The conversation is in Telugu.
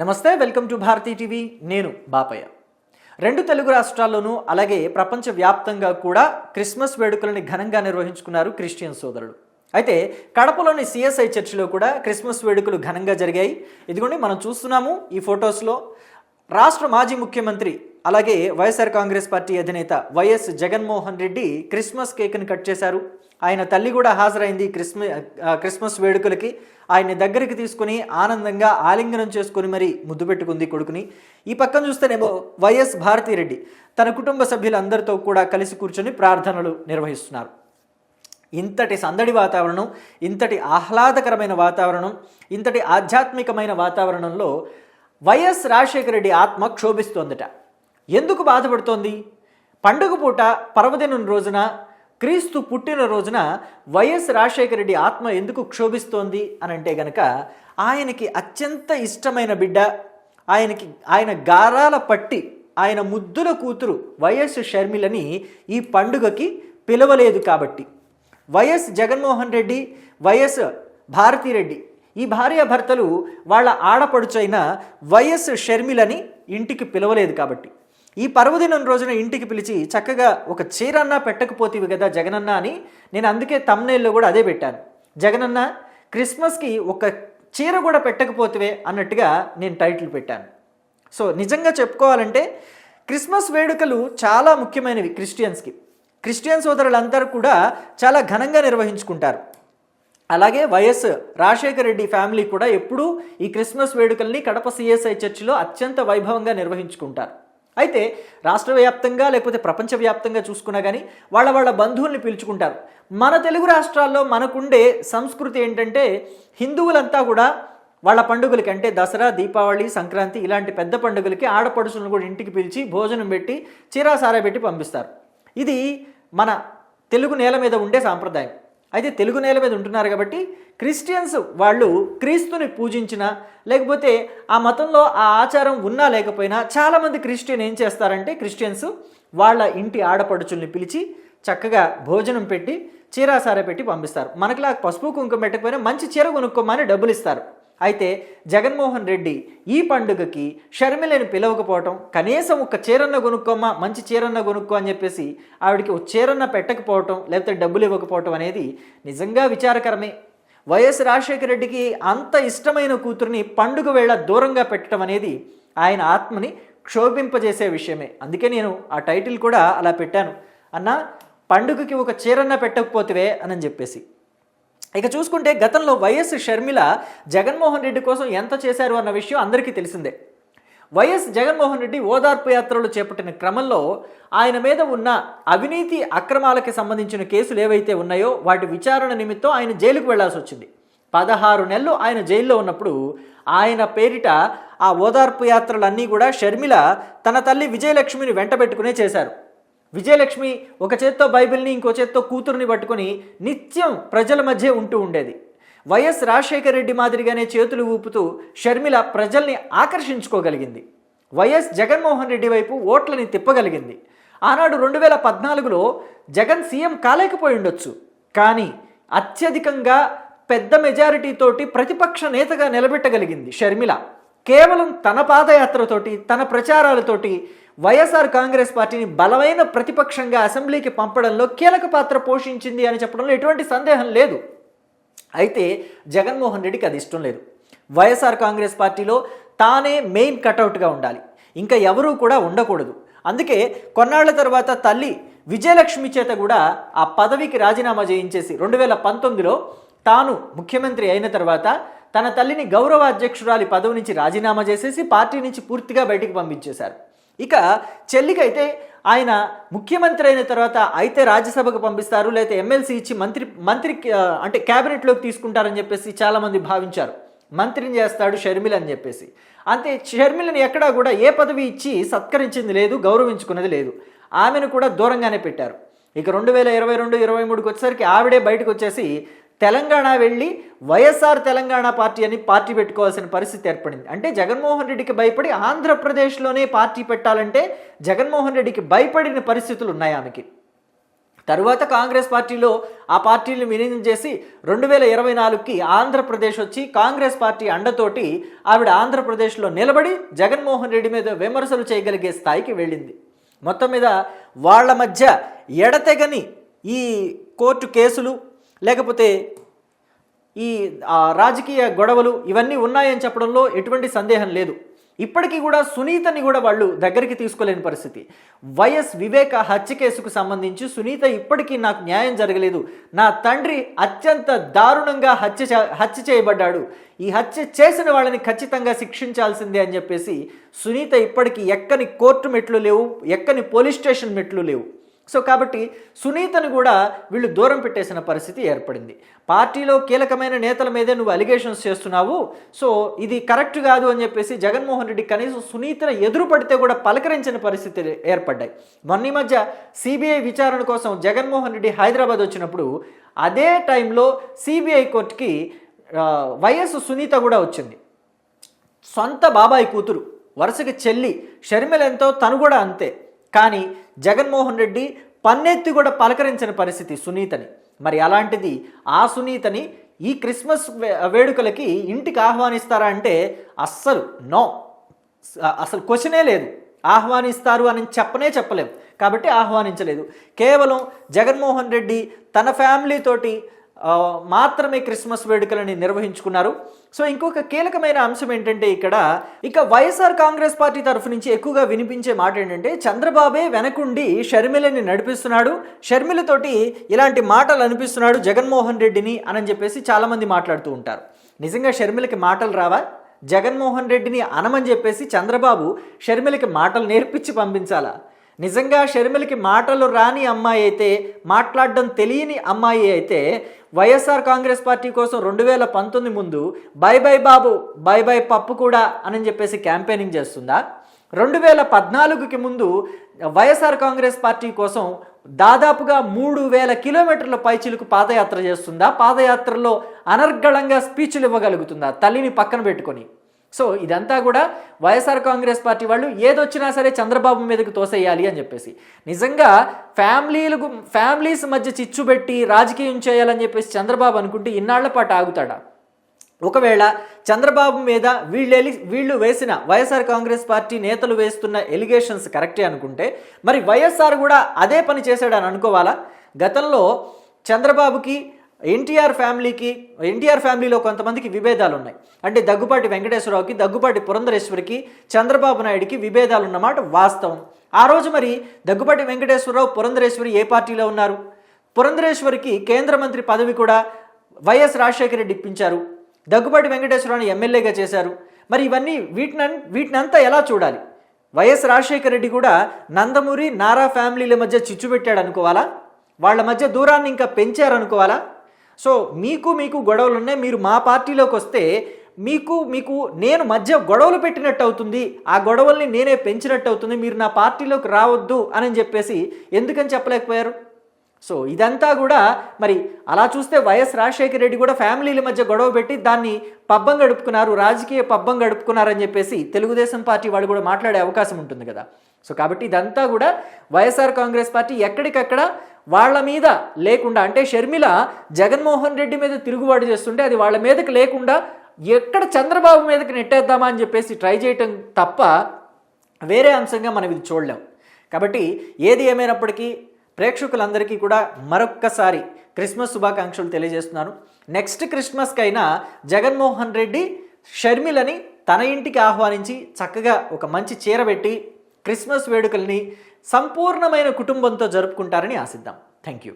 నమస్తే వెల్కమ్ టు భారతీ టీవీ. నేను బాపయ్య. రెండు తెలుగు రాష్ట్రాల్లోనూ అలాగే ప్రపంచవ్యాప్తంగా కూడా క్రిస్మస్ వేడుకలని ఘనంగా నిర్వహించుకున్నారు క్రిస్టియన్ సోదరులు అయితే కడపలోని సిఎస్ఐ చర్చిలో కూడా క్రిస్మస్ వేడుకలు ఘనంగా జరిగాయి. ఇదిగోండి మనం చూస్తున్నాము ఈ ఫొటోస్లో. రాష్ట్ర మాజీ ముఖ్యమంత్రి అలాగే వైఎస్ఆర్ కాంగ్రెస్ పార్టీ అధినేత వైఎస్ జగన్మోహన్ రెడ్డి క్రిస్మస్ కేక్ని కట్ చేశారు. ఆయన తల్లి కూడా హాజరైంది క్రిస్మ క్రిస్మస్ వేడుకలకి. ఆయన్ని దగ్గరికి తీసుకుని ఆనందంగా ఆలింగనం చేసుకుని మరి ముద్దు పెట్టుకుంది కొడుకుని. ఈ పక్కన చూస్తేనేమో వైఎస్ భారతిరెడ్డి తన కుటుంబ సభ్యులందరితో కూడా కలిసి కూర్చొని ప్రార్థనలు నిర్వహిస్తున్నారు. ఇంతటి సందడి వాతావరణం ఇంతటి ఆహ్లాదకరమైన వాతావరణం ఇంతటి ఆధ్యాత్మికమైన వాతావరణంలో వైఎస్ రాజశేఖర రెడ్డి ఆత్మ క్షోభిస్తోందట. ఎందుకు బాధపడుతోంది? పండుగ పూట పర్వదినం రోజున క్రీస్తు పుట్టిన రోజున వైఎస్ రాజశేఖర రెడ్డి ఆత్మ ఎందుకు క్షోభిస్తోంది అని అంటే గనక ఆయనకి అత్యంత ఇష్టమైన బిడ్డ ఆయనకి ఆయన గారాల పట్టి ఆయన ముద్దుల కూతురు వైఎస్ షర్మిలని ఈ పండుగకి పిలవలేదు కాబట్టి. వైఎస్ జగన్మోహన్ రెడ్డి వైఎస్ భారతిరెడ్డి ఈ భార్యాభర్తలు వాళ్ళ ఆడపడుచైన వైఎస్ షర్మిలని ఇంటికి పిలవలేదు కాబట్టి. ఈ పర్వదినం రోజున ఇంటికి పిలిచి చక్కగా ఒక చీరన్నా పెట్టకపోతేవి కదా జగనన్న అని నేను అందుకే తమ్నేల్లో కూడా అదే పెట్టాను. జగనన్న క్రిస్మస్కి ఒక చీర కూడా పెట్టకపోతే అన్నట్టుగా నేను టైటిల్ పెట్టాను. సో నిజంగా చెప్పుకోవాలంటే క్రిస్మస్ వేడుకలు చాలా ముఖ్యమైనవి క్రిస్టియన్స్కి. క్రిస్టియన్ సోదరులందరూ కూడా చాలా ఘనంగా నిర్వహించుకుంటారు. అలాగే వైఎస్ రాజశేఖర రెడ్డి ఫ్యామిలీ కూడా ఎప్పుడూ ఈ క్రిస్మస్ వేడుకల్ని కడప సిఎస్ఐ చర్చిలో అత్యంత వైభవంగా నిర్వహించుకుంటారు. అయితే రాష్ట్ర వ్యాప్తంగా లేకపోతే ప్రపంచవ్యాప్తంగా చూసుకున్నా కానీ వాళ్ళ వాళ్ళ బంధువుల్ని పిలుచుకుంటారు. మన తెలుగు రాష్ట్రాల్లో మనకుండే సంస్కృతి ఏంటంటే హిందువులంతా కూడా వాళ్ళ పండుగలకి అంటే దసరా దీపావళి సంక్రాంతి ఇలాంటి పెద్ద పండుగలకి ఆడపడుచులను కూడా ఇంటికి పిలిచి భోజనం పెట్టి చీరాసారా పెట్టి పంపిస్తారు. ఇది మన తెలుగు నేల మీద ఉండే సాంప్రదాయం. అయితే తెలుగు నేల మీద ఉంటున్నారు కాబట్టి క్రిస్టియన్స్ వాళ్ళు క్రీస్తుని పూజించిన లేకపోతే ఆ మతంలో ఆ ఆచారం ఉన్నా లేకపోయినా చాలామంది క్రిస్టియన్ ఏం చేస్తారంటే క్రిస్టియన్స్ వాళ్ళ ఇంటి ఆడపడుచుల్ని పిలిచి చక్కగా భోజనం పెట్టి చీరాసార పెట్టి పంపిస్తారు. మనకిలా పసుపు కుంకుమ పెట్టకపోయినా మంచి చీర కొనుక్కోమని డబ్బులు ఇస్తారు అయితే జగన్మోహన్ రెడ్డి ఈ పండుగకి షర్మిలని పిలవకపోవటం కనీసం ఒక చీరన్న కొనుక్కోమ్మా మంచి చీరన్న కొనుక్కో అని చెప్పేసి ఆవిడకి ఒక చీరన్న పెట్టకపోవటం లేకపోతే డబ్బులు ఇవ్వకపోవటం అనేది నిజంగా విచారకరమే. వైఎస్ రాజశేఖర రెడ్డికి అంత ఇష్టమైన కూతురిని పండుగ వేళ దూరంగా పెట్టడం అనేది ఆయన ఆత్మని క్షోభింపజేసే విషయమే. అందుకే నేను ఆ టైటిల్ కూడా అలా పెట్టాను. అన్న పండుగకి ఒక చీరన్న పెట్టకపోతే అని చెప్పేసి. ఇక చూసుకుంటే గతంలో వైఎస్ షర్మిల జగన్మోహన్ రెడ్డి కోసం ఎంత చేశారు అన్న విషయం అందరికీ తెలిసిందే. వైఎస్ జగన్మోహన్ రెడ్డి ఓదార్పు యాత్రలు చేపట్టిన క్రమంలో ఆయన మీద ఉన్న అవినీతి అక్రమాలకి సంబంధించిన కేసులు ఏవైతే ఉన్నాయో వాటి విచారణ నిమిత్తం ఆయన జైలుకు వెళ్ళాల్సి వచ్చింది. పదహారు నెలలు ఆయన జైల్లో ఉన్నప్పుడు ఆయన పేరిట ఆ ఓదార్పు యాత్రలన్నీ కూడా షర్మిల తన తల్లి విజయలక్ష్మిని వెంటబెట్టుకునే చేశారు. విజయలక్ష్మి ఒక చేత్తో బైబిల్ని ఇంకో చేత్తో కూతురుని పట్టుకొని నిత్యం ప్రజల మధ్య ఉంటూ ఉండేది. వైఎస్ రాజశేఖర రెడ్డి మాదిరిగానే చేతులు ఊపుతూ షర్మిల ప్రజల్ని ఆకర్షించుకోగలిగింది. వైఎస్ జగన్మోహన్ రెడ్డి వైపు ఓట్లని తిప్పగలిగింది. ఆనాడు రెండు వేల పద్నాలుగులో జగన్ సీఎం కాలేకపోయి ఉండొచ్చు. కానీ అత్యధికంగా పెద్ద మెజారిటీతోటి ప్రతిపక్ష నేతగా నిలబెట్టగలిగింది షర్మిల. కేవలం తన పాదయాత్రతోటి తన ప్రచారాలతోటి వైఎస్ఆర్ కాంగ్రెస్ పార్టీని బలమైన ప్రతిపక్షంగా అసెంబ్లీకి పంపడంలో కీలక పాత్ర పోషించింది అని చెప్పడంలో ఎటువంటి సందేహం లేదు. అయితే జగన్మోహన్ రెడ్డికి అది ఇష్టం లేదు. వైఎస్ఆర్ కాంగ్రెస్ పార్టీలో తానే మెయిన్ కటౌట్గా ఉండాలి. ఇంకా ఎవరూ కూడా ఉండకూడదు. అందుకే కొన్నాళ్ళ తర్వాత తల్లి విజయలక్ష్మి చేత కూడా ఆ పదవికి రాజీనామా చేయించేసి రెండు వేల పంతొమ్మిదిలో తాను ముఖ్యమంత్రి అయిన తర్వాత తన తల్లిని గౌరవ అధ్యక్షురాలి పదవి నుంచి రాజీనామా చేసేసి పార్టీ నుంచి పూర్తిగా బయటికి పంపించేశారు. ఇక చెల్లికైతే ఆయన ముఖ్యమంత్రి అయిన తర్వాత అయితే రాజ్యసభకు పంపిస్తారు లేకపోతే ఎమ్మెల్సీ ఇచ్చి మంత్రి మంత్రి అంటే క్యాబినెట్లోకి తీసుకుంటారని చెప్పేసి చాలామంది భావించారు. మంత్రిని చేస్తాడు షర్మిల అని చెప్పేసి. అంతే షర్మిలని ఎక్కడా కూడా ఏ పదవి ఇచ్చి సత్కరించింది లేదు గౌరవించుకున్నది లేదు. ఆమెను కూడా దూరంగానే పెట్టారు. ఇక రెండు వేల ఇరవై రెండు ఇరవై మూడుకి వచ్చేసరికి ఆవిడే బయటకు వచ్చేసి తెలంగాణ వెళ్ళి వైఎస్ఆర్ తెలంగాణ పార్టీ అని పార్టీ పెట్టుకోవాల్సిన పరిస్థితి ఏర్పడింది. అంటే జగన్మోహన్ రెడ్డికి భయపడి ఆంధ్రప్రదేశ్లోనే పార్టీ పెట్టాలంటే జగన్మోహన్ రెడ్డికి భయపడిన పరిస్థితులు ఉన్నాయి ఆమెకి. తరువాత కాంగ్రెస్ పార్టీలో ఆ పార్టీని విలీనం చేసి రెండు వేల ఇరవై నాలుగుకి ఆంధ్రప్రదేశ్ వచ్చి కాంగ్రెస్ పార్టీ అండతోటి ఆవిడ ఆంధ్రప్రదేశ్లో నిలబడి జగన్మోహన్ రెడ్డి మీద విమర్శలు చేయగలిగే స్థాయికి వెళ్ళింది. మొత్తం మీద వాళ్ళ మధ్య ఎడతెగని ఈ కోర్టు కేసులు లేకపోతే ఈ రాజకీయ గొడవలు ఇవన్నీ ఉన్నాయని చెప్పడంలో ఎటువంటి సందేహం లేదు. ఇప్పటికీ కూడా సునీతని కూడా వాళ్ళు దగ్గరికి తీసుకోలేని పరిస్థితి. వైఎస్ వివేక హత్య కేసుకు సంబంధించి సునీత ఇప్పటికీ నాకు న్యాయం జరగలేదు. నా తండ్రి అత్యంత దారుణంగా హత్య హత్య చేయబడ్డాడు. ఈ హత్య చేసిన వాళ్ళని ఖచ్చితంగా శిక్షించాల్సిందే అని చెప్పేసి సునీత ఇప్పటికీ ఎక్కని కోర్టు మెట్లు లేవు ఎక్కని పోలీస్ స్టేషన్ మెట్లు లేవు. సో కాబట్టి సునీతను కూడా వీళ్ళు దూరం పెట్టేసిన పరిస్థితి ఏర్పడింది. పార్టీలో కీలకమైన నేతల మీదే నువ్వు అలిగేషన్స్ చేస్తున్నావు. సో ఇది కరెక్ట్ కాదు అని చెప్పేసి జగన్మోహన్ రెడ్డి కనీసం సునీతను ఎదురు పడితే కూడా పలకరించిన పరిస్థితులు ఏర్పడ్డాయి. మొన్న మధ్య సిబిఐ విచారణ కోసం జగన్మోహన్ రెడ్డి హైదరాబాద్ వచ్చినప్పుడు అదే టైంలో సిబిఐ కోర్టుకి వైఎస్ సునీత కూడా వచ్చింది. సొంత బాబాయ్ కూతురు వరుసకి చెల్లి షర్మిల ఎంతో తను కూడా అంతే. కానీ జగన్మోహన్ రెడ్డి పన్నెత్తి కూడా పలకరించిన పరిస్థితి సునీతని. మరి అలాంటిది ఆ సునీతని ఈ క్రిస్మస్ వేడుకలకి ఇంటికి ఆహ్వానిస్తారా అంటే అస్సలు నో. అసలు క్వశ్చనే లేదు. ఆహ్వానిస్తారు అని చెప్పనే చెప్పలేము కాబట్టి ఆహ్వానించలేదు. కేవలం జగన్మోహన్ రెడ్డి తన ఫ్యామిలీ తోటి మాత్రమే క్రిస్మస్ వేడుకలని నిర్వహించుకున్నారు. సో ఇంకొక కీలకమైన అంశం ఏంటంటే ఇక్కడ ఇక వైఎస్ఆర్ కాంగ్రెస్ పార్టీ తరఫు నుంచి ఎక్కువగా వినిపించే మాట ఏంటంటే చంద్రబాబే వెనకుండి షర్మిలని నడిపిస్తున్నాడు షర్మిలతోటి ఇలాంటి మాటలు అనిపిస్తున్నాడు జగన్మోహన్ రెడ్డిని అని చెప్పేసి చాలామంది మాట్లాడుతూ ఉంటారు. నిజంగా షర్మిలకి మాటలు రావా? జగన్మోహన్ రెడ్డిని అనమని చెప్పేసి చంద్రబాబు షర్మిలకి మాటలు నేర్పించి పంపించాలా? నిజంగా షర్మిలకి మాటలు రాని అమ్మాయి అయితే మాట్లాడడం తెలియని అమ్మాయి అయితే వైఎస్ఆర్ కాంగ్రెస్ పార్టీ కోసం రెండు వేల పంతొమ్మిది ముందు bye bye Babu bye bye Pappu కూడా అని చెప్పేసి క్యాంపెయినింగ్ చేస్తుందా? రెండు వేల పద్నాలుగుకి ముందు వైఎస్ఆర్ కాంగ్రెస్ పార్టీ కోసం దాదాపుగా మూడు వేల కిలోమీటర్ల పైచిలకు పాదయాత్ర చేస్తుందా? పాదయాత్రలో అనర్గళంగా స్పీచ్లు ఇవ్వగలుగుతుందా? తల్లిని పక్కన పెట్టుకొని. సో ఇదంతా కూడా వైఎస్ఆర్ కాంగ్రెస్ పార్టీ వాళ్ళు ఏదొచ్చినా సరే చంద్రబాబు మీదకి తోసేయాలి అని చెప్పేసి. నిజంగా ఫ్యామిలీలకు ఫ్యామిలీస్ మధ్య చిచ్చు పెట్టి రాజకీయం చేయాలని చెప్పేసి చంద్రబాబు అనుకుంటే ఇన్నాళ్ళ పాటు ఆగుతాడా? ఒకవేళ చంద్రబాబు మీద వీళ్ళెలి వీళ్ళు వేసిన వైఎస్ఆర్ కాంగ్రెస్ పార్టీ నేతలు వేస్తున్న ఎలిగేషన్స్ కరెక్టే అనుకుంటే మరి వైఎస్ఆర్ కూడా అదే పని చేశాడని అనుకోవాలా? గతంలో చంద్రబాబుకి ఎన్టీఆర్ ఫ్యామిలీకి ఎన్టీఆర్ ఫ్యామిలీలో కొంతమందికి విభేదాలు ఉన్నాయి అంటే దగ్గుపాటి వెంకటేశ్వరరావుకి దగ్గుపాటి పురంధరేశ్వరికి చంద్రబాబు నాయుడికి విభేదాలు ఉన్నమాట వాస్తవం. ఆ రోజు మరి దగ్గుపాటి వెంకటేశ్వరరావు పురంధరేశ్వరి ఏ పార్టీలో ఉన్నారు? పురంధరేశ్వరికి కేంద్ర మంత్రి పదవి కూడా వైఎస్ రాజశేఖర రెడ్డి ఇప్పించారు. దగ్గుబాటి వెంకటేశ్వరరావుని ఎమ్మెల్యేగా చేశారు. మరి ఇవన్నీ వీటిని వీటినంతా ఎలా చూడాలి? వైఎస్ రాజశేఖర రెడ్డి కూడా నందమూరి నారా ఫ్యామిలీల మధ్య చిచ్చు పెట్టాడు అనుకోవాలా వాళ్ళ మధ్య దూరాన్ని ఇంకా పెంచారనుకోవాలా? సో మీకు మీకు గొడవలు ఉన్నాయి మీరు మా పార్టీలోకి వస్తే మీకు మీకు నేను మధ్య గొడవలు పెట్టినట్టు అవుతుంది ఆ గొడవల్ని నేనే పెంచినట్టు అవుతుంది మీరు నా పార్టీలోకి రావద్దు అని చెప్పేసి ఎందుకని చెప్పలేకపోయారు? సో ఇదంతా కూడా మరి అలా చూస్తే వైఎస్ రాజశేఖర రెడ్డి కూడా ఫ్యామిలీల మధ్య గొడవ పెట్టి దాన్ని పబ్బం గడుపుకున్నారు రాజకీయ పబ్బం గడుపుకున్నారని చెప్పేసి తెలుగుదేశం పార్టీ వాళ్ళు కూడా మాట్లాడే అవకాశం ఉంటుంది కదా. సో కాబట్టి ఇదంతా కూడా వైఎస్ఆర్ కాంగ్రెస్ పార్టీ ఎక్కడికక్కడ వాళ్ళ మీద లేకుండా అంటే షర్మిల జగన్మోహన్ రెడ్డి మీద తిరుగుబాటు చేస్తుంటే అది వాళ్ళ మీదకి లేకుండా ఎక్కడ చంద్రబాబు మీదకి నెట్టేద్దామా అని చెప్పేసి ట్రై చేయటం తప్ప వేరే అంశంగా మనం ఇది చూడలేం. కాబట్టి ఏది ఏమైనప్పటికీ ప్రేక్షకులందరికీ కూడా మరొక్కసారి క్రిస్మస్ శుభాకాంక్షలు తెలియజేస్తున్నాను. నెక్స్ట్ క్రిస్మస్కైనా జగన్మోహన్ రెడ్డి షర్మిలని తన ఇంటికి ఆహ్వానించి చక్కగా ఒక మంచి చీర పెట్టి క్రిస్మస్ వేడుకల్ని సంపూర్ణమైన కుటుంబంతో జరుపుకుంటారని ఆశిద్దాం. Thank you.